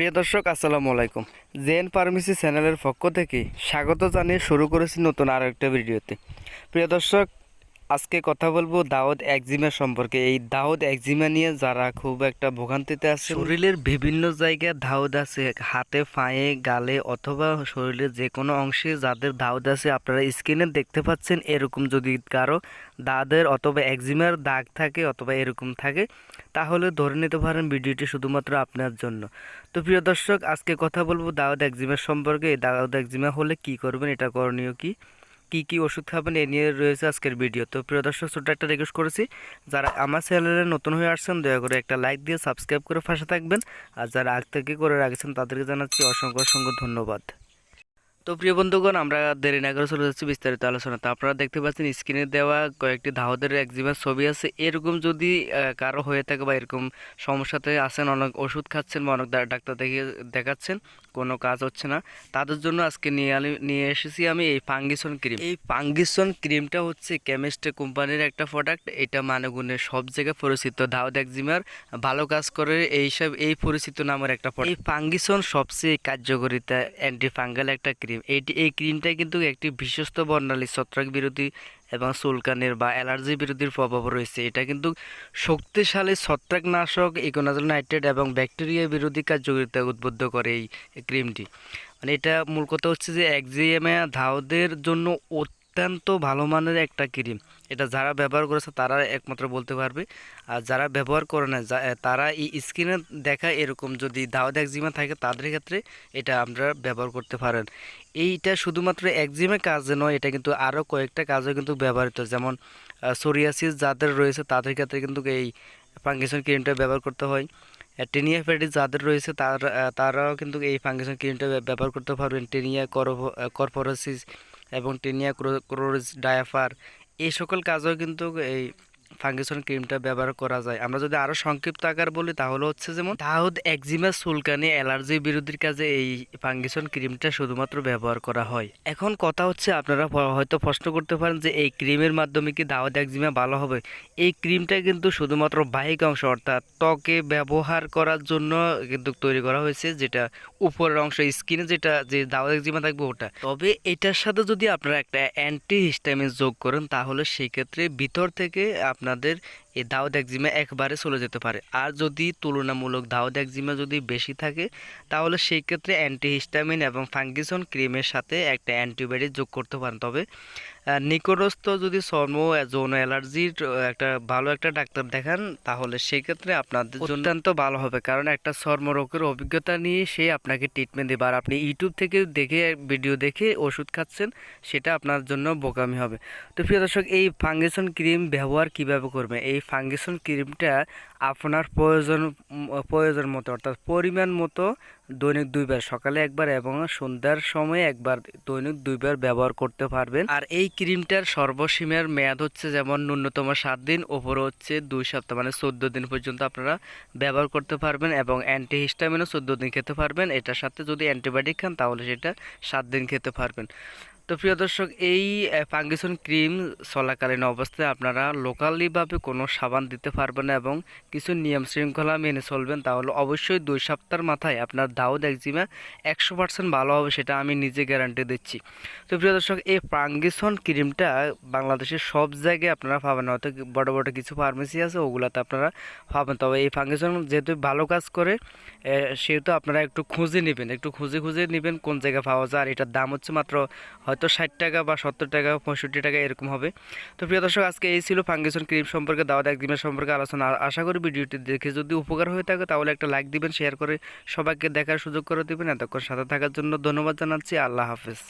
প্রিয় দর্শক, আসসালামু আলাইকুম। জেন ফার্মেসি চ্যানেলের পক্ষ থেকে স্বাগত জানিয়ে শুরু করেছি নতুন আরও একটা ভিডিওতে। প্রিয় দর্শক আজকে কথা বলব দাউদ একজিমা সম্পর্কে। এই দাউদ একজিমা নিয়ে যারা খুব একটা ভোগান্তিতে আছে, শরীরের বিভিন্ন জায়গায় দাউদ আছে, হাতে, পায়ে, গালে অথবা শরীরের যে কোনো অংশে যাদের দাউদ আছে, আপনারা স্ক্রিনে দেখতে পাচ্ছেন, এরকম যদি কারও দাঁদের অথবা একজিমার দাগ থাকে অথবা এরকম থাকে, তাহলে ধরে নিতে পারেন ভিডিওটি শুধুমাত্র আপনার জন্য। তো প্রিয় দর্শক, আজকে কথা বলব দাউদ একজিমার সম্পর্কে। এই দাউদ একজিমা হলে কি করবেন, এটা করণীয় কি? কি কি ওষুধ খাবেন এ নিয়ে রয়েছে আজকের ভিডিও। তো প্রিয় দর্শক, ছোট্ট একটা রিকোয়েস্ট করেছি, যারা আমার চ্যানেলে নতুন হয়ে আসছেন, দয়া করে একটা লাইক দিয়ে সাবস্ক্রাইব করে পাশে থাকবেন। আর যারা আগ থেকে করে রাখছেন তাদেরকে জানাচ্ছি অসংখ্য অসংখ্য ধন্যবাদ। তো প্রিয় বন্ধুগণ, আমরা দেরি না করে চলে যাচ্ছি বিস্তারিত আলোচনা তো আপনারা দেখতে পাচ্ছেন স্ক্রিনে দেওয়া কয়েকটি ধাওদের একজিমার ছবি আছে। এরকম যদি কারও হয়ে থাকে বা এরকম সমস্যাতে আছেন, অনেক ওষুধ খাচ্ছেন বা অনেক ডাক্তার দেখে দেখাচ্ছেন, কোনো কাজ হচ্ছে না, তাদের জন্য আজকে নিয়ে নিয়ে এসেছি আমি এই ফাঙ্গিসন ক্রিম। এই ফাঙ্গিসন ক্রিমটা হচ্ছে কেমিস্ট্রি কোম্পানির একটা প্রোডাক্ট এটা মানগুণে সব জায়গায় পরিচিত। দাউদ একজিমার ভালো কাজ করে এইসব, এই পরিচিত নামের একটা প্রোডাক্ট এই ফাঙ্গিসন সবচেয়ে কার্যকরিতা অ্যান্টি ফাঙ্গাল একটা ক্রিম। এইটি এই ক্রিমটা কিন্তু একটি বিশ্বস্ত বর্ণালী ছত্রাক বিরোধী এবং সুলকানের বা অ্যালার্জি বিরোধীর প্রভাব রয়েছে। এটা কিন্তু শক্তিশালী ছত্রাকনাশক ইকোনাজল নাইট্রেট এবং ব্যাকটেরিয়া বিরোধী কার্যকারিতা উদ্বুদ্ধ করে এই ক্রিমটি। মানে এটা মূল কথা হচ্ছে যে একজিএমএ ধাওদের জন্য অত্যন্ত ভালো মানের একটা ক্রিম। এটা যারা ব্যবহার করেছে তারা একমাত্র বলতে পারবে। আর যারা ব্যবহার করে না তারা এই স্কিনে দেখা এরকম যদি দাওয়াত একজিমা থাকে তাদের ক্ষেত্রে এটা আমরা ব্যবহার করতে পারেন। এইটা শুধুমাত্র একজিমে কাজে নয়, এটা কিন্তু আরও কয়েকটা কাজে কিন্তু ব্যবহৃত। যেমন সোরিয়াসিস যাদের রয়েছে তাদের ক্ষেত্রে কিন্তু এই ফাঙ্গেশন ক্রিমটা ব্যবহার করতে হয়। টেনিয়া ফ্যাটিস যাদের রয়েছে তার তারাও কিন্তু এই ফাঙ্গেশন ক্রিমটা ব্যবহার করতে পারবেন। টেনিয়া করপোরোসিস এবং টেনিয়া ক্রোরোজ ডায়াফার এই সকল কাজও কিন্তু এই ফাঙ্গেশন ক্রিমটা ব্যবহার করা যায়। আমরা যদি আরও সংক্ষিপ্ত আকার বলি, তাহলে হচ্ছে যেমন দাউদ একজিমা সুলকানি অ্যালার্জি বিরোধীর কাজে এই ফাঙ্গেশন ক্রিমটা শুধুমাত্র ব্যবহার করা হয়। এখন কথা হচ্ছে, আপনারা হয়তো প্রশ্ন করতে পারেন যে, এই ক্রিমের মাধ্যমে কি দাউদ একজিমা ভালো হবে? এই ক্রিমটা কিন্তু শুধুমাত্র বাহিক অংশ, অর্থাৎ ত্বকে ব্যবহার করার জন্য কিন্তু তৈরি করা হয়েছে, যেটা উপরের অংশ, স্কিনে যেটা, যে দাউদ একজিমা থাকবে ওটা। তবে এটার সাথে যদি আপনারা একটা অ্যান্টি হিস্টামিন যোগ করেন, তাহলে সেক্ষেত্রে ভিতর থেকে আপনাদের এই দাউদ একজিমা একবারে চলে যেতে পারে। আর যদি তুলনামূলক দাউদ একজিমা যদি বেশি থাকে, তাহলে সেই ক্ষেত্রে অ্যান্টিহিস্টামিন এবং ফাঙ্গিসন ক্রিমের সাথে একটা অ্যান্টিবায়োটিক যোগ করতে পারেন। তবে নিকটস্থ যদি চর্ম যৌন অ্যালার্জির একটা ভালো একটা ডাক্তার দেখান, তাহলে সেই ক্ষেত্রে আপনাদের অত্যন্ত ভালো হবে। কারণ একটা চর্মরোগের অভিজ্ঞতা নিয়ে সে আপনাকে ট্রিটমেন্ট দেবে। আর আপনি ইউটিউব থেকে দেখে ভিডিও দেখে ওষুধ খাচ্ছেন, সেটা আপনার জন্য বোকামি হবে। তো প্রিয় দর্শক, এই ফাঙ্গেশন ক্রিম ব্যবহার কীভাবে করবে এই ফাঙ্গেশন ক্রিমটা আপনার প্রয়োজন প্রয়োজন মতো, অর্থাৎ পরিমাণ মতো দৈনিক দুইবার সকালে একবার এবং সন্ধ্যার সময় একবার দৈনিক দুইবার ব্যবহার করতে পারবেন। আর এই ক্রিমটার সর্বসীমার মেয়াদ হচ্ছে যেমন ন্যূনতম সাত দিন ওপরে হচ্ছে দুই সপ্তাহ মানে চোদ্দ দিন পর্যন্ত আপনারা ব্যবহার করতে পারবেন এবং অ্যান্টি হিস্টামিনও চোদ্দ দিন খেতে পারবেন। এটার সাথে যদি অ্যান্টিবায়োটিক খান, তাহলে সেটা সাত দিন খেতে পারবেন। তো প্রিয় দর্শক, এই ফাঙ্গিসন ক্রিম চলাকালীন অবস্থায় আপনারা লোকালিভাবে কোনো সাবান দিতে পারবেন না এবং কিছু নিয়ম শৃঙ্খলা মেনে চলবেন। তাহলে অবশ্যই দুই সপ্তাহের মাথায় আপনার দাউদ একজিমা একশো পার্সেন্ট ভালো হবে সেটা আমি নিজে গ্যারান্টি দিচ্ছি। তো প্রিয় দর্শক, এই ফাঙ্গিসন ক্রিমটা বাংলাদেশের সব জায়গায় আপনারা পাবেন। হয়তো বড় বড় কিছু ফার্মেসি আছে, ওগুলাতে আপনারা পাবেন। তবে এই ফাঙ্গিসন যেহেতু ভালো কাজ করে সেহেতু আপনারা একটু খুঁজে নেবেন। একটু খুঁজে খুঁজে নেবেন কোন জায়গায় পাওয়া যায়। আর এটার দাম হচ্ছে মাত্র হয়তো ষাট টাকা বা সত্তর টাকা, পঁয়ষট্টি টাকা এরকম হবে। তো প্রিয় দর্শক, আজকে এই ছিল ফাঙ্গেশন ক্রিম সম্পর্কে দাওয়াত, একদিনের সম্পর্কে আলোচনা। আশা করি ভিডিওটি দেখে যদি উপকার হয়ে থাকে, তাহলে একটা লাইক দিবেন, শেয়ার করে সবাইকে দেখার সুযোগ করে দেবেন। এতক্ষণ সাথে থাকার জন্য ধন্যবাদ জানাচ্ছি। আল্লাহ হাফেজ।